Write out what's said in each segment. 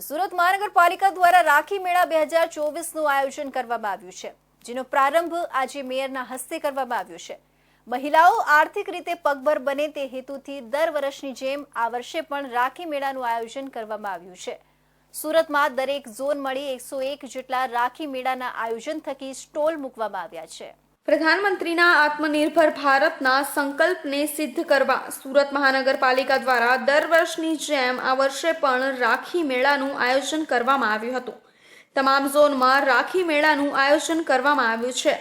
સુરત મહાનગરપાલિકા દ્વારા રાખી મેળા બે હજાર ચોવીસનું આયોજન કરવામાં આવ્યું છે, જેનો પ્રારંભ આજે મેયરના હસ્તે કરવામાં આવ્યો છે. મહિલાઓ આર્થિક રીતે પગભર બને તે હેતુથી દર વર્ષની જેમ આ વર્ષે પણ રાખી મેળાનું આયોજન કરવામાં આવ્યું છે. સુરતમાં દરેક ઝોન મળી એકસો એક જેટલા રાખી મેળાના આયોજન થકી સ્ટોલ મૂકવામાં આવ્યા છે. પ્રધાનમંત્રીના આત્મનિર્ભર ભારતના સંકલ્પને સિદ્ધ કરવા સુરત મહાનગરપાલિકા દ્વારા દર વર્ષની જેમ આ વર્ષે પણ રાખી મેળાનું આયોજન કરવામાં આવ્યું હતું. તમામ ઝોનમાં રાખી મેળાનું આયોજન કરવામાં આવ્યું છે.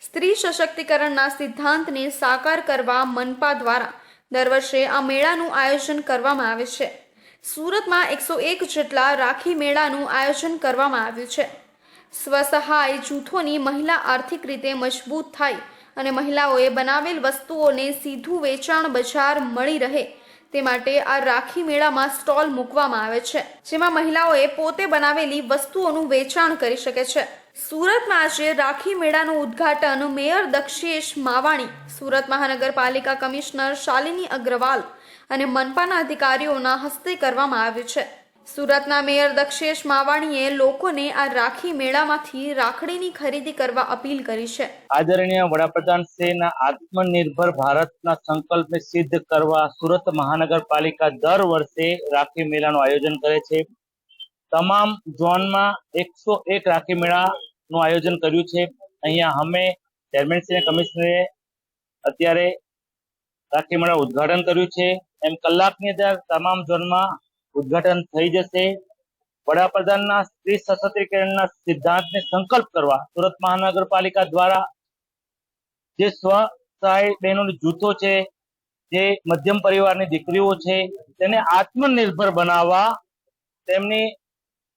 સ્ત્રી સશક્તિકરણના સિદ્ધાંતને સાકાર કરવા મનપા દ્વારા દર વર્ષે આ મેળાનું આયોજન કરવામાં આવે છે. સુરતમાં એકસો એક જેટલા રાખી મેળાનું આયોજન કરવામાં આવ્યું છે. સ્વસહાય જૂથોની મહિલા આર્થિક રીતે મજબૂત થાય અને મહિલાઓએ બનાવેલ વસ્તુઓને સીધું વેચાણ બજાર મળી રહે તે માટે આ રાખી મેળામાં સ્ટોલ મૂકવામાં આવે છે, જેમાં મહિલાઓએ પોતે બનાવેલી વસ્તુઓનું વેચાણ કરી શકે છે. સુરતમાં આજે રાખી મેળાનું ઉદ્ઘાટન મેયર દક્ષેશ માવાણી, સુરત મહાનગરપાલિકા કમિશનર શાલિની અગ્રવાલ અને મનપાના અધિકારીઓના હસ્તે કરવામાં આવ્યું છે. સુરતના મેયર દક્ષેશ માવાણીએ લોકોને આ રાખી મેળામાંથી રાખડીની ખરીદી કરવા અપીલ કરી છે. આદરણીય વડાપ્રધાન શ્રીના આત્મનિર્ભર ભારતના સંકલ્પને સિદ્ધ કરવા સુરત મહાનગરપાલિકા દર વર્ષે રાખી મેળાનું આયોજન કરે છે. તમામ ઝોનમાં એકસો એક રાખી મેળાનું આયોજન કર્યું છે. અહીંયા અમે ચેરમેન શ્રી કમિશનરે અત્યારે રાખી મેળા ઉદ્ઘાટન કર્યું છે. એમ કલાકની અંદર તમામ ઝોનમાં ઉદ્ઘાટન થઈ જશે. વડાપ્રધાનના સ્ત્રી સશક્તિકરણના સિદ્ધાંતને સંકલ્પ કરવા સુરત મહાનગરપાલિકા દ્વારા જે સ્વસહાય બહેનોની જૂથો છે, જે મધ્યમ પરિવારની દીકરીઓ છે, તેને આત્મનિર્ભર બનાવવા, તેમની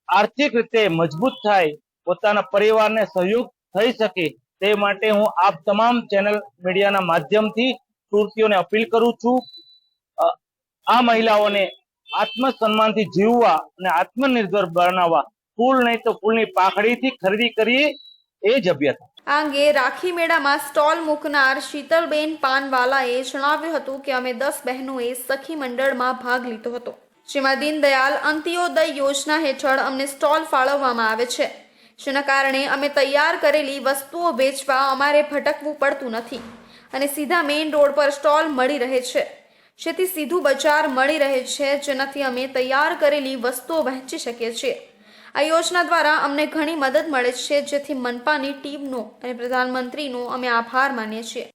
આર્થિક રીતે મજબૂત થાય, પોતાના પરિવારને સહયોગ થઈ શકે તે માટે હું આપ તમામ ચેનલ મીડિયાના માધ્યમથી સુરતીઓને અપીલ કરું છું. આ મહિલાઓને આત્મસન્માનથી જીવવા અને આત્મનિર્ભર બનાવવા. ફૂલ નહીં તો ફૂલની પાખડીથી ખરીદી કરીએ એ જ અભ્યતા આ અંગે રાખી મેળામાં સ્ટોલ મૂકનાર શીતલબેન પાનવાલાએ જણાવ્યું હતું કે અમે દસ બહેનોએ સખી મંડળમાં ભાગ લીધો હતો. જેમાં દીનદયાલ અંત્યોદય યોજના હેઠળ અમને સ્ટોલ ફાળવવામાં આવે છે. જેના કારણે અમે તૈયાર કરેલી વસ્તુઓ વેચવા અમારે ભટકવું પડતું નથી. અને સીધા મેઇન રોડ પર સ્ટોલ મળી રહે છે. જેથી સીધું બજાર મળી રહે છે. જેનાથી અમે તૈયાર કરેલી વસ્તુઓ વહેંચી શકીએ છીએ. આ યોજના દ્વારા અમને ઘણી મદદ મળે છે. જેથી મનપાની ટીમનો અને પ્રધાનમંત્રીનો અમે આભાર માનીએ છીએ.